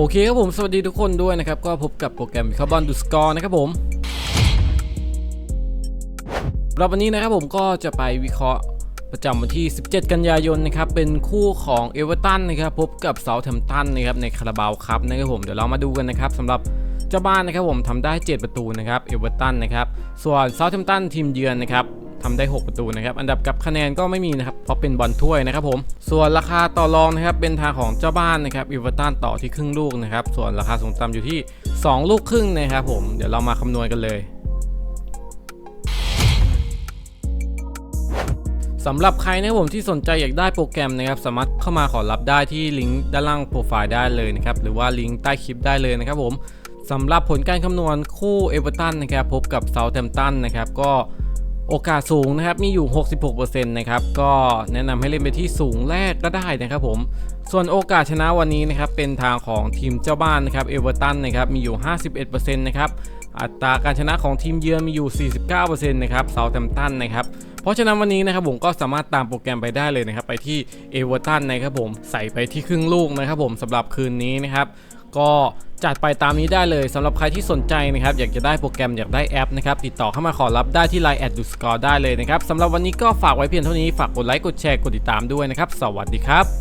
โอเคครับผมสวัสดีทุกคนด้วยนะครับ ก็พบกับโปรแกรมคาร์บอนดูสกอร์นะครับผมเราวันนี้นะครับผมก็จะไปวิเคราะห์ประจำวันที่ 17 กันยายนนะครับ เป็นคู่ของเอเวอร์ตันนะครับ พบกับเซาท์แฮมป์ตันนะครับในคาราบาวคัพนะครับผมเดี๋ยวเรามาดูกันนะครับสำหรับเจ้าบ้านนะครับผมทำได้ 7 ประตูนะครับเอเวอร์ตันนะครับส่วนเซาท์แฮมป์ตันทีมเยือนนะครับ ทำได้ 6 ประตูนะครับ อันดับกับคะแนนก็ไม่มีนะครับ เพราะเป็นบอลถ้วยนะครับผม ส่วนราคาต่อรองนะครับ เป็นทางของเจ้าบ้านนะครับอีเวอร์ตันต่อที่ครึ่งลูกนะครับ ส่วนราคาสูงต่ำอยู่ที่ 2 ลูกครึ่งนะครับผม เดี๋ยวเรามาคำนวณกันเลยสำหรับใครนะครับผมที่สนใจอยากได้โปรแกรมนะครับสามารถเข้ามาขอรับได้ที่ลิงก์ด้านล่างโปรไฟล์ได้เลยนะครับหรือว่าลิงก์ใต้คลิปได้เลยนะครับผมสำหรับผลการคำนวณคู่เอเวอร์ตันนะครับพบกับเซาท์แฮมป์ตันนะครับก็ โอกาสสูงนะครับ มีอยู่ 66%นะครับ ก็แนะนำให้เล่นไปที่สูงแรกก็ได้นะครับผม ส่วนโอกาสชนะวันนี้นะครับ เป็นทางของทีมเจ้าบ้านนะครับ เอเวอร์ตันนะครับ มีอยู่ 51%นะครับ อัตราการชนะของทีมเยือนมีอยู่ 49%นะครับ เซาท์แฮมป์ตันนะครับเพราะฉะนั้นวันนี้นะครับผมก็สามารถตามโปรแกรมไปได้เลยนะครับ ไปที่เอเวอร์ตันนะครับผม ใส่ไปที่ครึ่งลูกนะครับผมสำหรับคืนนี้นะครับ ก็จัดไปตามนี้ได้เลยสำหรับใครที่สนใจนะครับ อยากจะได้โปรแกรมอยากได้แอปนะครับ ติดต่อเข้ามาขอรับได้ที่ Line แอดดูสกอร์ได้เลยนะครับสำหรับวันนี้ก็ฝากไว้เพียงเท่านี้ฝากกดไลค์กดแชร์กดติดตามด้วยนะครับ สวัสดีครับ